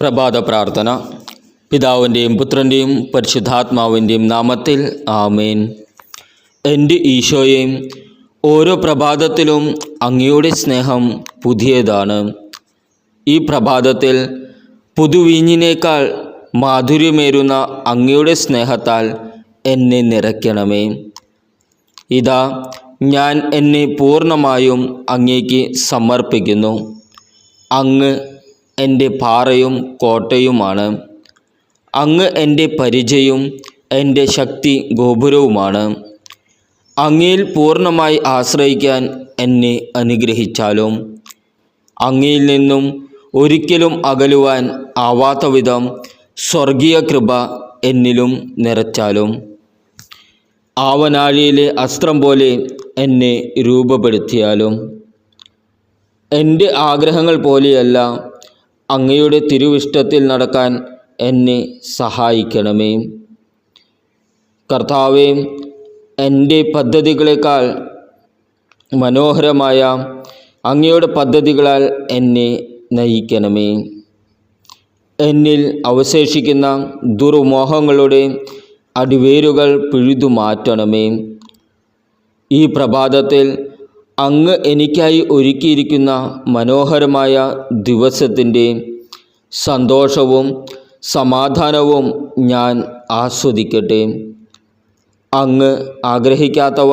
പ്രഭാത പ്രാർത്ഥന. പിതാവിന്റെയും പുത്രന്റെയും പരിശുദ്ധാത്മാവിന്റെയും നാമത്തിൽ ആമേൻ. എന്റെ ഈശോയെ ഓരോ പ്രഭാതത്തിലും അങ്ങയുടെ സ്നേഹം പുതിയതാണ്. ഈ പ്രഭാതത്തിൽ പുതുവീഞ്ഞിനേക്കാൾ മാധുര്യമേറുന്ന അങ്ങയുടെ സ്നേഹത്താൽ എന്നെ നിറയ്ക്കണമേ. ഇതാ ഞാൻ എന്നെ പൂർണമായും അങ്ങേക്ക് സമർപ്പിക്കുന്നു. അങ്ങ് എന്റെ പാറയും കോട്ടയുമാണ്. അങ്ങ് എന്റെ പരിചയവും എന്റെ ശക്തി ഗോപുരവുമാണ്. അങ്ങയിൽ പൂർണമായി ആശ്രയിക്കാൻ എന്നെ അനുഗ്രഹിച്ചാലും അങ്ങയിൽ നിന്നും ഒരിക്കലും അകലുവാൻ ആവാത്ത വിധം സ്വർഗീയ കൃപ എന്നിലും നിറച്ചാലും ആവനാഴിയിലെ അസ്ത്രം പോലെ എന്നെ രൂപപ്പെടുത്തിയാലും എന്റെ ആഗ്രഹങ്ങൾ പോലെയല്ല അങ്ങയുടെ തിരുവിഷ്ടത്തിൽ നടക്കാൻ എന്നെ സഹായിക്കണമേ. കർത്താവേ എന്റെ പദ്ധതികളെക്കാൾ മനോഹരമായ അങ്ങയുടെ പദ്ധതികളാൽ എന്നെ നയിക്കണമേ. എന്നിൽ അവശേഷിക്കുന്ന ദുർമോഹങ്ങളുടെ അടിവേരുകൾ പിഴുതു മാറ്റണമേ. ഈ പ്രഭാതത്തിൽ അങ്ങ് എനിക്കായി ഒരുക്കിയിരിക്കുന്ന മനോഹരമായ ദിവസത്തിന്റെ സന്തോഷവും സമാധാനവും ഞാൻ ആസ്വദിക്കട്ടെ. അങ്ങ് ആഗ്രഹിക്കാത്തവ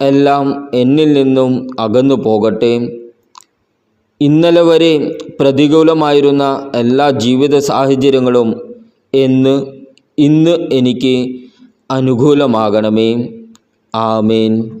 എല്ലാം എന്നിൽ നിന്നും അകന്നു പോകട്ടെ. ഇന്നലെ വരെ പ്രതികൂലമായിരുന്ന എല്ലാ ജീവിത സാഹചര്യങ്ങളും എന്ന് ഇന്ന് എനിക്ക് അനുകൂലമാകണമേ. ആമേൻ.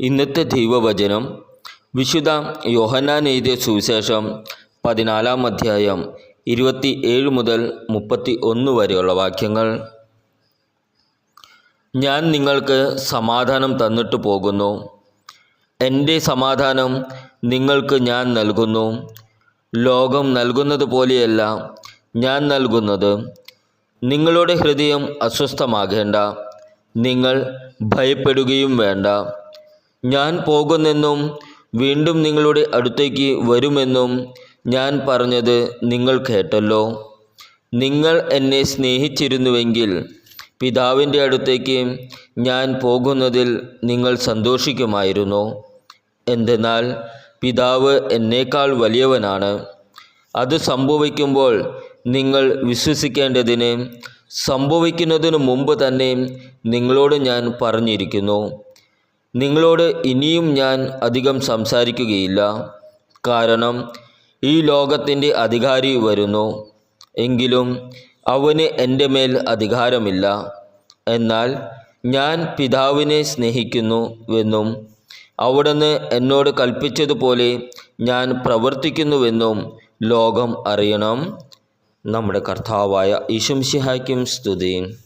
ഇന്നത്തെ ദൈവവചനം വിശുദ്ധ യോഹന്നാൻ എഴുതിയ സുവിശേഷം പതിനാലാം അധ്യായം ഇരുപത്തി ഏഴ് മുതൽ മുപ്പത്തി ഒന്ന് വരെയുള്ള വാക്യങ്ങൾ. ഞാൻ നിങ്ങൾക്ക് സമാധാനം തന്നിട്ട് പോകുന്നു. എന്റെ സമാധാനം നിങ്ങൾക്ക് ഞാൻ നൽകുന്നു. ലോകം നൽകുന്നത് പോലെയല്ല ഞാൻ നൽകുന്നത്. നിങ്ങളുടെ ഹൃദയം അസ്വസ്ഥമാകേണ്ട. നിങ്ങൾ ഭയപ്പെടുകയും വേണ്ട. ഞാൻ പോകുന്നെന്നും വീണ്ടും നിങ്ങളുടെ അടുത്തേക്ക് വരുമെന്നും ഞാൻ പറഞ്ഞത് നിങ്ങൾ കേട്ടല്ലോ. നിങ്ങൾ എന്നെ സ്നേഹിച്ചിരുന്നുവെങ്കിൽ പിതാവിന്റെ അടുത്തേക്ക് ഞാൻ പോകുന്നതിൽ നിങ്ങൾ സന്തോഷിക്കുമായിരുന്നു. എന്തെന്നാൽ പിതാവ് എന്നേക്കാൾ വലിയവനാണ്. അത് സംഭവിക്കുമ്പോൾ നിങ്ങൾ വിശ്വസിക്കേണ്ടതിന് സംഭവിക്കുന്നതിന് മുമ്പ് തന്നെ നിങ്ങളോട് ഞാൻ പറഞ്ഞിരിക്കുന്നു. നിങ്ങളോട് ഇനിയും ഞാൻ അധികം സംസാരിക്കുകയില്ല. കാരണം ഈ ലോകത്തിന്റെ അധികാരി വരുന്നു. എങ്കിലും അവന് എന്റെ മേൽ അധികാരമില്ല. എന്നാൽ ഞാൻ പിതാവിനെ സ്നേഹിക്കുന്നു സ്നേഹിക്കുന്നുവെന്നും അവിടുന്ന് എന്നോട് കൽപ്പിച്ചതുപോലെ ഞാൻ പ്രവർത്തിക്കുന്നുവെന്നും ലോകം അറിയണം. നമ്മുടെ കർത്താവായ ഈശുംഷിഹായ്ക്കും സ്തുതി.